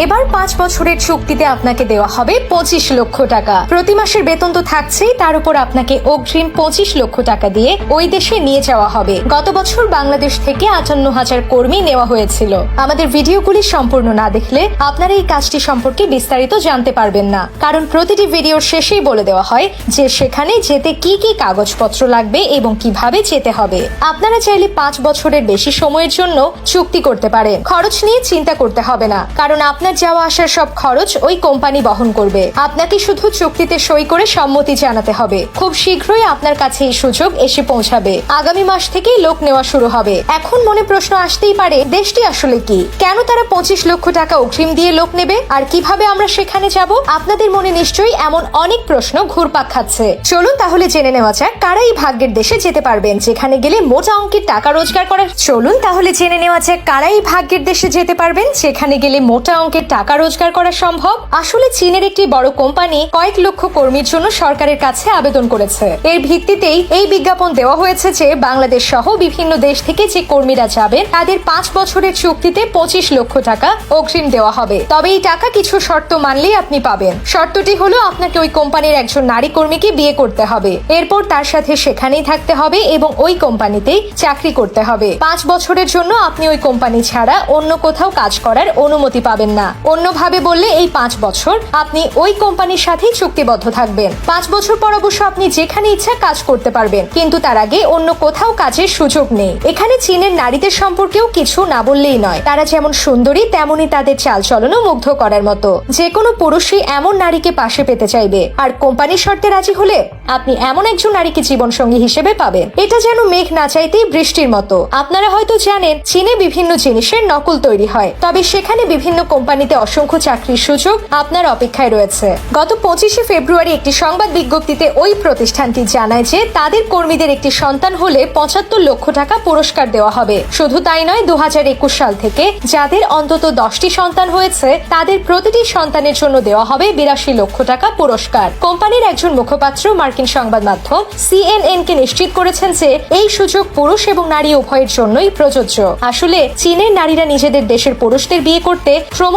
এবার পাঁচ বছরের চুক্তিতে আপনাকে দেওয়া হবে পঁচিশ লক্ষ টাকা। প্রতি মাসের বেতন তো থাকছেই, তার উপর আপনাকে অগ্রিম পঁচিশ লক্ষ টাকা দিয়ে ওই দেশে নিয়ে যাওয়া হবে। গত বছর বাংলাদেশ থেকে আটান্ন হাজার কর্মী নেওয়া হয়েছিল। আমাদের ভিডিওগুলি সম্পূর্ণ না দেখলে আপনারা এই কাজটি সম্পর্কে বিস্তারিত জানতে পারবেন না। কারণ প্রতিটি ভিডিওর শেষেই বলে দেওয়া হয় যে সেখানে যেতে কি কি কাগজপত্র লাগবে এবং কীভাবে যেতে হবে। আপনারা চাইলে পাঁচ বছরের বেশি সময়ের জন্য চুক্তি করতে পারেন। খরচ নিয়ে চিন্তা করতে হবে না, কারণ আপনার যাওয়া আসার সব খরচ ওই কোম্পানি বহন করবে। আপনাকে শুধু চুক্তিতে সই করে সম্মতি জানাতে হবে। খুব শীঘ্রই আপনার কাছে এই সুযোগ এসে পৌঁছাবে। আগামী মাস থেকেই লোক নেওয়া শুরু হবে। এখন মনে প্রশ্ন আসতেই পারে, দেশটি আসলে কি? কেন তারা পঁচিশ লক্ষ টাকা অগ্রিম দিয়ে লোক নেবে? আর কীভাবে আমরা সেখানে যাব? আপনাদের মনে নিশ্চয়ই এমন অনেক প্রশ্ন ঘুরপাক খাচ্ছে। চলুন তাহলে জেনে নেওয়া যাক, কারা এই ভাগ্যের দেশে যেতে পারবেন, যেখানে গেলে মোটা অঙ্কের টাকা রোজগার করার চলুন তাহলে জেনে নেওয়া যাক, কারা এই ভাগ্যের দেশে যেতে পারবেন, যেখানে গেলে মোটা অঙ্কের টাকা রোজগার করা সম্ভব? আসলে চীনের একটি বড় কোম্পানি কয়েক লক্ষ কর্মীর জন্য সরকারের কাছে আবেদন করেছে। এর ভিত্তিতেই এই বিজ্ঞাপন দেওয়া হয়েছে যে বাংলাদেশ সহ বিভিন্ন দেশ থেকে যে কর্মীরা যাবেন, তাদের পাঁচ বছরের চুক্তিতে পঁচিশ লক্ষ টাকা অগ্রিম দেওয়া হবে। তবে এই টাকা কিছু শর্ত মানলেই আপনি পাবেন। শর্তটি হলো আপনাকে ওই কোম্পানির একজন নারী কর্মীকে বিয়ে করতে হবে। এরপর তার সাথে সেখানেই থাকতে হবে এবং ওই কোম্পানিতেই চাকরি করতে হবে। পাঁচ বছরের জন্য আপনি ওই কোম্পানি ছাড়া অন্য কোথাও কাজ করার অনুমতি পাবেন না। অন্যভাবে বললে, এই পাঁচ বছর আপনি ওই কোম্পানির সাথেই চুক্তিবদ্ধ থাকবেন। পাঁচ বছর পর অবশ্য আপনি যেখানে ইচ্ছা কাজ করতে পারবেন। কিন্তু তার আগে অন্য কোথাও কাজের সুযোগ নেই। এখানে চীনের নারীদের সম্পর্কেও কিছু না বললেই নয়। তারা যেমন সুন্দরী, তেমনই তাদের চালচলনও মুগ্ধ করার মতো। যে কোনো পুরুষই এমন নারীকে পাশে পেতে চাইবে। আর কোম্পানির শর্তে রাজি হলে আপনি এমন একজন নারীকে জীবনসঙ্গী হিসেবে পাবেন। এটা যেন মেঘ না চাইতেই বৃষ্টির মতো। আপনারা হয়তো জানেন, চীনে বিভিন্ন জিনিসের নকল তৈরি হয়। তবে সেখানে বিভিন্ন কোম্পানিতে অসংখ্য চাকরির সুযোগ আপনার অপেক্ষায় রয়েছে। গত পঁচিশে ফেব্রুয়ারি একটি সংবাদ বিজ্ঞপ্তিতে ওই প্রতিষ্ঠানটি জানায় যে তাদের কর্মীদের একটি সন্তান হলে পঁচাত্তর লক্ষ টাকা পুরস্কার দেওয়া হবে। শুধু তাই নয় দু হাজার একুশ সাল থেকে যাদের অন্তত দশটি সন্তান হয়েছে, তাদের প্রতিটি সন্তানের জন্য দেওয়া হবে বিরাশি লক্ষ টাকা পুরস্কার। কোম্পানির একজন মুখপাত্র, মার্কিন সংবাদ মাধ্যম সিএনএন কে নিশ্চিত করেছেন যে এই সুযোগ পুরুষ এবং নারী উভয়ের জন্যই প্রযোজ্য। আসলে চীনের নারীরা নিজেদের দেশের পুরুষদের বিয়ে করতে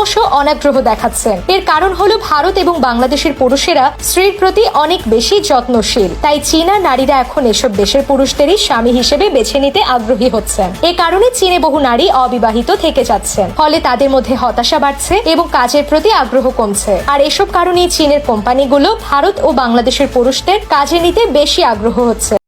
ক্রমশ অনাগ্রহ দেখাচ্ছেন। এর কারণ হলো ভারত এবং বাংলাদেশের পুরুষেরা স্ত্রীর প্রতি অনেক বেশি যত্নশীল। তাই চীনা নারীরা এখন এসব দেশের পুরুষদেরই স্বামী হিসেবে বেছে নিতে আগ্রহী হচ্ছেন। এ কারণে চীনে বহু নারী অবিবাহিত থেকে যাচ্ছেন। ফলে তাদের মধ্যে হতাশা বাড়ছে এবং কাজের প্রতি আগ্রহ কমছে। আর এসব কারণেই চীনের কোম্পানিগুলো ভারত ও বাংলাদেশের পুরুষদের কাজে নিতে বেশি আগ্রহ হচ্ছে।